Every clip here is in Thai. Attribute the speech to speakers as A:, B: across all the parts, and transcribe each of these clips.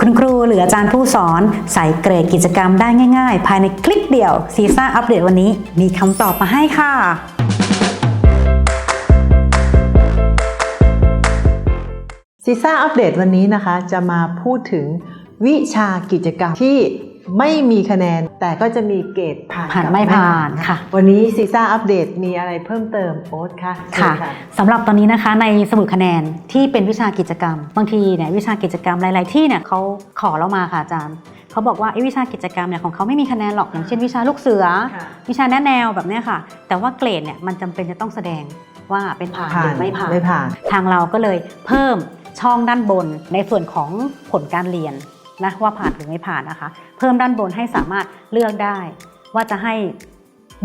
A: คุณครูหรืออาจารย์ผู้สอนใส่เกรดกิจกรรมได้ง่าย ๆ ภายในคลิกเดียวซีซ่าอัปเดตวันนี้มีคำตอบมาให้ค่ะ
B: ซีซ่าอัปเดตวันนี้นะคะ จะมาพูดถึงวิชากิจกรรมที่ ไม่มีคะแนนแต่ก็จะมีเกรดผ่าน
A: ผ่าน
B: กับ
A: ไม่ผ่านค่ะ
B: วันนี้ซีซ่าอัปเดตมีอะไรเพิ่มเติมโอ๊ตคะเชิญ
A: ค่ะสำหรับตอนนี้นะคะในสมุดคะแนนที่เป็นวิชากิจกรรม บางทีเนี่ยวิชากิจกรรมหลาย ๆ ที่เนี่ยเขาขอเรามาค่ะอาจารย์เขาบอกว่าไอ้วิชากิจกรรมเนี่ยของเขาไม่มีคะแนนหรอกอย่างเช่นวิชาลูกเสือ
B: ค่ะ
A: วิชาแนะแนวแบบเนี้ยค่ะ แต่ว่าเกรดเนี่ยมันจำเป็นจะต้องแสดงว่าเป็นผ่านหรือไม่ผ่าน
B: ไม่ผ่าน
A: ทางเราก็เลยเพิ่มช่องด้านบนในส่วนของผลการเรียน นะว่าผ่านหรือไม่ผ่านนะคะ เพิ่มด้านบนให้สามารถเลือกได้ ว่าจะให้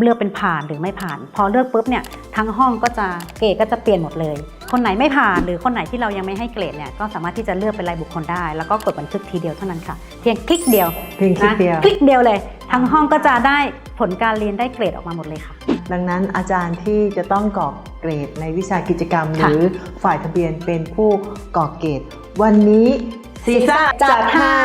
A: เลือกเป็นผ่านหรือไม่ผ่าน พอเลือกปุ๊บเนี่ยทั้งห้องก็จะเกรดก็จะเปลี่ยนหมดเลย คนไหนไม่ผ่านหรือคนไหนที่เรายังไม่ให้เกรดเนี่ยก็สามารถที่จะเลือกเป็นรายบุคคลได้ แล้วก็กดบันทึกทีเดียวเท่านั้นค่ะ เพียงคลิกเดียว
B: เพียงคลิกเดียว
A: นะคลิกเดียวเลย ทั้งห้องก็จะได้ผลการเรียนได้เกรดออกมาหมดเลยค่ะ
B: ดังนั้นอาจารย์ที่จะต้องกรอกเกรดในวิชากิจกรรมห
A: ค่ะ
B: รือฝ่ายทะเบียนเป็นผู้กรอกเกรดวันนี้ ซีซ่าจัดให้